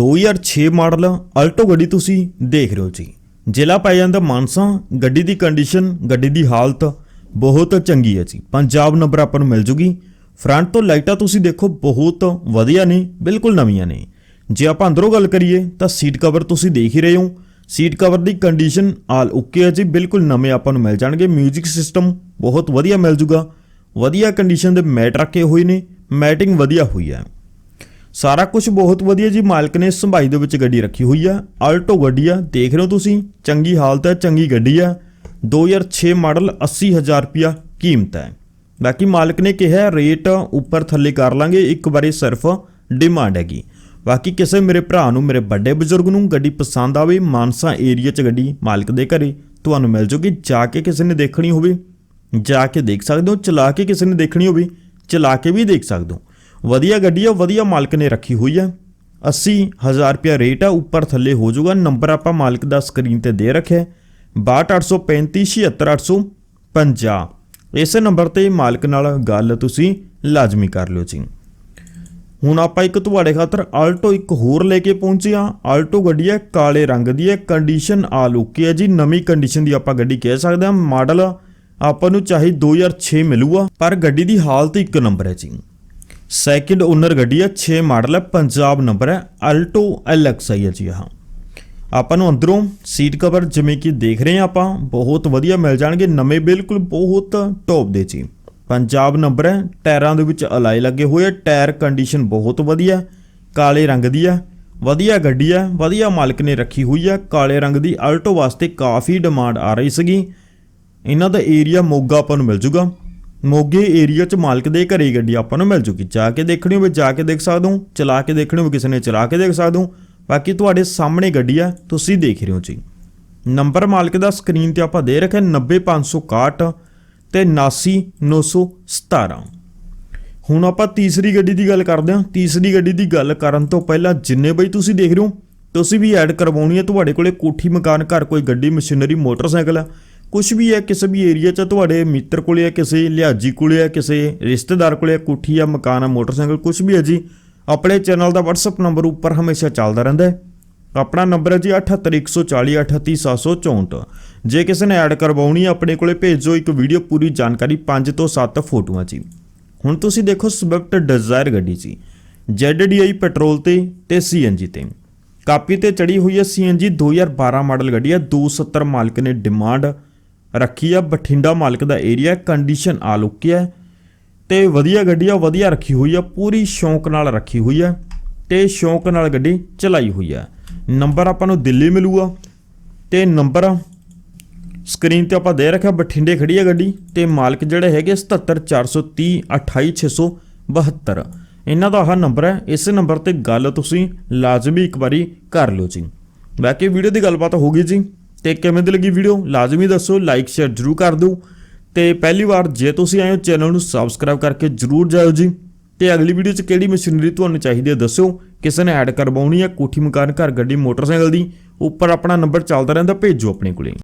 2006 model Alto ਗੱਡੀ ਤੁਸੀਂ ਦੇਖ ਰਹੇ ਹੋ ਜੀ। ਜ਼ਿਲ੍ਹਾ ਪੈ ਜਾਂਦਾ ਮਾਨਸਾ, ਗੱਡੀ ਦੀ ਕੰਡੀਸ਼ਨ ਗੱਡੀ ਦੀ ਹਾਲਤ ਬਹੁਤ ਚੰਗੀ ਹੈ ਜੀ। ਪੰਜਾਬ ਨੰਬਰ ਆਪਾਂ ਨੂੰ ਮਿਲ ਜੂਗੀ। ਫਰੰਟ ਤੋਂ ਲਾਈਟਾਂ ਤੁਸੀਂ ਦੇਖੋ, ਬਹੁਤ ਵਧੀਆ ਨੇ, ਬਿਲਕੁਲ ਨਵੀਆਂ ਨੇ। ਜੇ ਆਪਾਂ ਅੰਦਰੋਂ ਗੱਲ ਕਰੀਏ, ਤਾਂ ਸੀਟ ਕਵਰ ਤੁਸੀਂ ਦੇਖ ਹੀ ਰਹੇ ਹੋ। ਸੀਟ ਕਵਰ ਦੀ ਕੰਡੀਸ਼ਨ ਆਲ ਓਕੇ ਹੈ ਜੀ, ਬਿਲਕੁਲ ਨਵੇਂ ਆਪਾਂ ਨੂੰ ਮਿਲ ਜਾਣਗੇ। 뮤직 ਸਿਸਟਮ ਬਹੁਤ ਵਧੀਆ ਮਿਲ ਜੂਗਾ। ਵਧੀਆ ਕੰਡੀਸ਼ਨ ਦੇ ਮੈਟ ਰੱਖੇ ਹੋਏ ਨੇ। ਮੈਟਿੰਗ ਵਧੀਆ ਹੋਈ ਹੈ। ਸਾਰਾ ਕੁਝ ਬਹੁਤ ਵਧੀਆ ਜੀ, ਮਾਲਕ ਨੇ ਸੰਭਾਈ ਦੇ ਵਿੱਚ ਗੱਡੀ ਰੱਖੀ ਹੋਈ ਆ। ਆਲਟੋ ਗੱਡੀ ਆ, ਦੇਖ ਰਹੇ ਹੋ ਤੁਸੀਂ, ਚੰਗੀ ਹਾਲਤ ਹੈ ਚੰਗੀ ਗੱਡੀ ਆ। 2006 ਮਾਡਲ 80000 ਰੁਪਿਆ ਕੀਮਤ ਹੈ। ਬਾਕੀ ਮਾਲਕ ਨੇ ਕਿਹਾ ਰੇਟ ਉੱਪਰ ਥੱਲੇ ਕਰ ਲਾਂਗੇ, ਇੱਕ ਵਾਰੀ ਸਿਰਫ ਡਿਮਾਂਡ ਹੈਗੀ। ਬਾਕੀ ਕਿਸੇ ਮੇਰੇ ਭਰਾ ਨੂੰ, ਮੇਰੇ ਵੱਡੇ ਬਜ਼ੁਰਗ ਨੂੰ ਗੱਡੀ ਪਸੰਦ ਆਵੇ, ਮਾਨਸਾ ਏਰੀਆ 'ਚ ਗੱਡੀ ਮਾਲਕ ਦੇ ਘਰੇ, ਤੁਹਾਨੂੰ ਮਿਲ ਜੂਗੀ, ਜਾ ਕੇ ਕਿਸੇ ਨੇ ਦੇਖਣੀ ਹੋਵੇ। ਜਾ ਕੇ ਦੇਖ ਸਕਦੇ ਹੋ, ਚਲਾ ਕੇ ਕਿਸੇ ਨੇ ਦੇਖਣੀ ਹੋਵੇ, ਚਲਾ ਕੇ ਵੀ ਦੇਖ ਸਕਦੇ ਹੋ। ਵਧੀਆ ਗੱਡੀ ਆ, ਵਧੀਆ ਮਾਲਕ ਨੇ ਰੱਖੀ ਹੋਈ ਆ। 80000 ਰੁਪਿਆ ਰੇਟ ਆ, ਉੱਪਰ ਥੱਲੇ ਹੋ ਜਾਊਗਾ, ਨੰਬਰ ਆਪਾਂ ਮਾਲਕ ਦਾ ਸਕਰੀਨ ਤੇ ਦੇ ਰੱਖਿਆ 62835 ਇਸ ਨੰਬਰ ਤੇ ਮਾਲਕ ਨਾਲ ਗੱਲ ਤੁਸੀਂ ਲਾਜ਼ਮੀ ਕਰ ਲਿਓ ਜੀ। ਹੁਣ ਆਪਾਂ ਇੱਕ ਤੁਹਾਡੇ ਖਾਤਰ ਆਲਟੋ ਇੱਕ ਹੋਰ ਲੈ ਕੇ ਪਹੁੰਚੇ ਆ ਆਲਟੋ ਗੱਡੀ ਹੈ ਕਾਲੇ ਰੰਗ ਦੀ ਹੈ ਕੰਡੀਸ਼ਨ ਆਲ ਓਕੇ ਹੈ ਜੀ। ਨਵੀਂ ਕੰਡੀਸ਼ਨ ਦੀ ਆਪਾਂ ਗੱਡੀ ਕਹਿ ਸਕਦੇ ਹਾਂ। ਮਾਡਲ ਆਪਾਂ ਨੂੰ ਚਾਹੇ 2006 ਮਿਲੂਗਾ, ਪਰ ਗੱਡੀ ਦੀ ਹਾਲਤ ਇੱਕ ਨੰਬਰ ਹੈ ਜੀ। ਸੈਕਿੰਡ ਓਨਰ ਗੱਡੀ ਹੈ 6 ਮਾਡਲ ਹੈ ਪੰਜਾਬ ਨੰਬਰ ਹੈ ਆਲਟੋ ਐਲਐਕਸਆਈ ਹੈ ਜੀ ਹਾਂ ਆਪਾਂ ਨੂੰ ਅੰਦਰੋਂ ਸੀਟ ਕਵਰ ਜਿਵੇਂ ਕਿ ਦੇਖ ਰਹੇ ਹਾਂ ਆਪਾਂ, ਬਹੁਤ ਵਧੀਆ ਮਿਲ ਜਾਣਗੇ, ਨਵੇਂ ਬਿਲਕੁਲ ਬਹੁਤ ਟੌਪ ਦੇ ਜੀ। ਪੰਜਾਬ ਨੰਬਰ ਹੈ ਟਾਇਰਾਂ ਦੇ ਵਿੱਚ ਅਲਾਈ ਲੱਗੇ ਹੋਏ ਆ, ਟਾਇਰ ਕੰਡੀਸ਼ਨ ਬਹੁਤ ਵਧੀਆ, ਕਾਲੇ ਰੰਗ ਦੀ ਹੈ ਵਧੀਆ ਗੱਡੀ ਹੈ ਵਧੀਆ ਮਾਲਕ ਨੇ ਰੱਖੀ ਹੋਈ ਹੈ ਕਾਲੇ ਰੰਗ ਦੀ ਆਲਟੋ ਵਾਸਤੇ ਕਾਫੀ ਡਿਮਾਂਡ ਆ ਰਹੀ ਸੀਗੀ। ਇਹਨਾਂ ਦਾ ਏਰੀਆ ਮੋਗਾ ਆਪਾਂ ਨੂੰ ਮਿਲ ਜੂਗਾ। ਮੋਗੇ ਏਰੀਆ 'ਚ ਮਾਲਕ ਦੇ ਘਰੇ ਗੱਡੀ ਆਪਾਂ ਨੂੰ ਮਿਲ ਚੁੱਕੀ ਜਾ ਕੇ ਦੇਖਣੀ ਹੋਵੇ, ਜਾ ਕੇ ਦੇਖ ਸਕਦੇ। ਹੋ ਚਲਾ ਕੇ ਦੇਖਣੀ ਹੋਵੇ, ਕਿਸੇ ਨੇ ਚਲਾ ਕੇ ਦੇਖ ਸਕਦੇ। ਹੋ ਬਾਕੀ ਤੁਹਾਡੇ ਸਾਹਮਣੇ ਗੱਡੀ ਆ, ਤੁਸੀਂ ਦੇਖ ਰਹੇ ਹੋ ਜੀ। ਨੰਬਰ ਮਾਲਕ ਦਾ ਸਕਰੀਨ ਤੇ ਆਪਾਂ ਦੇ ਰੱਖਿਆ 90561 ਤੇ 79917 ਹੁਣ ਆਪਾਂ ਤੀਸਰੀ ਗੱਡੀ ਦੀ ਗੱਲ ਕਰਦੇ ਹਾਂ। ਤੀਸਰੀ ਗੱਡੀ ਦੀ ਗੱਲ ਕਰਨ ਤੋਂ ਪਹਿਲਾਂ ਜਿੰਨੇ ਬਈ ਤੁਸੀਂ ਦੇਖ ਰਹੇ ਹੋ, ਤੁਸੀਂ ਵੀ ਐਡ ਕਰਵਾਉਣੀ ਹੈ। ਤੁਹਾਡੇ ਕੋਲੇ ਕੋਠੀ, ਮਕਾਨ, ਘਰ, ਕੋਈ ਗੱਡੀ, ਮਸ਼ੀਨਰੀ, ਮੋਟਰਸਾਈਕਲ ਹੈ ਕੁਝ ਵੀ ਹੈ, ਕਿਸੇ ਵੀ ਏਰੀਆ 'ਚ ਤੁਹਾਡੇ ਮਿੱਤਰ ਕੋਲੇ ਹੈ, ਕਿਸੇ ਲਿਹਾਜੀ ਕੋਲੇ ਹੈ, ਕਿਸੇ ਰਿਸ਼ਤੇਦਾਰ ਕੋਲੇ ਹੈ, ਕੋਠੀ ਜਾਂ ਮਕਾਨ ਆ ਮੋਟਰਸਾਈਕਲ ਕੁਝ ਵੀ ਹੈ ਜੀ, ਆਪਣੇ ਚੈਨਲ ਦਾ WhatsApp ਨੰਬਰ ਉੱਪਰ ਹਮੇਸ਼ਾ ਚੱਲਦਾ ਰਹਿੰਦਾ ਹੈ। ਆਪਣਾ ਨੰਬਰ ਹੈ ਜੀ 78140 38764 ਜੇ ਕਿਸੇ ਨੇ ਐਡ ਕਰਵਾਉਣੀ ਹੈ, ਆਪਣੇ ਕੋਲੇ ਭੇਜੋ, ਇੱਕ ਵੀਡੀਓ ਪੂਰੀ ਜਾਣਕਾਰੀ 5 ਤੋਂ 7 ਫੋਟੋਆਂ ਜੀ। ਹੁਣ ਤੁਸੀਂ ਦੇਖੋ ਸਵਿਫਟ ਡਿਜ਼ਾਇਰ ਗੱਡੀ ਜੀ ZDI ਪੈਟਰੋਲ ਤੇ ਤੇ CNG ਤੇ। ਕਾਪੀ ਤੇ ਚੜੀ ਹੋਈ ਹੈ CNG 2012 ਮਾਡਲ ਗੱਡੀ ਹੈ 270 ਮਾਲਕ ਨੇ ਡਿਮਾਂਡ ਰੱਖੀ ਆ, ਬਠਿੰਡਾ ਮਾਲਕ ਦਾ ਏਰੀਆ ਕੰਡੀਸ਼ਨ ਆ ਲੁੱਕੀ ਹੈ ਤੇ ਵਧੀਆ ਗੱਡੀ ਆ, ਵਧੀਆ ਰੱਖੀ ਹੋਈ ਆ, ਪੂਰੀ ਸ਼ੌਂਕ ਨਾਲ ਰੱਖੀ ਹੋਈ ਆ ਤੇ ਸ਼ੌਂਕ ਨਾਲ ਗੱਡੀ ਚਲਾਈ ਹੋਈ ਆ। ਨੰਬਰ ਆਪਾਂ ਨੂੰ ਦਿੱਲੀ ਮਿਲੂਗਾ ਤੇ ਨੰਬਰ ਸਕਰੀਨ ਤੇ ਆਪਾਂ ਦੇ ਰੱਖਿਆ, ਬਠਿੰਡੇ ਖੜੀ ਆ ਗੱਡੀ ਤੇ ਮਾਲਕ ਜਿਹੜੇ ਹੈਗੇ 77430 28672 ਇਹਨਾਂ ਦਾ ਆਹ ਨੰਬਰ ਹੈ ਇਸ ਨੰਬਰ ਤੇ ਗੱਲ ਤੁਸੀਂ ਲਾਜ਼ਮੀ ਇੱਕ ਵਾਰੀ ਕਰ ਲਿਓ ਜੀ। ਬਾਕੀ ਵੀਡੀਓ ਦੀ ਗੱਲਬਾਤ ਹੋ ਗਈ ਜੀ। ਤੇ ਕਿਵੇਂ ਦੀ ਲੱਗੀ ਵੀਡੀਓ ਲਾਜ਼ਮੀ ਦੱਸੋ ਲਾਈਕ ਸ਼ੇਅਰ ਜਰੂਰ ਕਰ ਦਿਓ। ਤੇ ਪਹਿਲੀ ਵਾਰ ਜੇ ਤੁਸੀਂ ਆਏ ਹੋ ਚੈਨਲ ਨੂੰ ਸਬਸਕ੍ਰਾਈਬ ਕਰਕੇ ਜਰੂਰ ਜਾਇਓ ਜੀ। ਤੇ ਅਗਲੀ ਵੀਡੀਓ 'ਚ ਕਿਹੜੀ ਮਸ਼ੀਨਰੀ ਤੁਹਾਨੂੰ ਚਾਹੀਦੀ ਹੈ ਦੱਸਿਓ। ਕਿਸੇ ਨੇ ਐਡ ਕਰਵਾਉਣੀ ਹੈ ਕੋਠੀ ਮਕਾਨ, ਘਰ, ਗੱਡੀ, ਮੋਟਰਸਾਈਕਲ ਦੀ। ਉੱਪਰ ਆਪਣਾ ਨੰਬਰ ਚੱਲਦਾ ਰਹਿੰਦਾ, ਭੇਜੋ ਆਪਣੇ ਕੋਲੇ।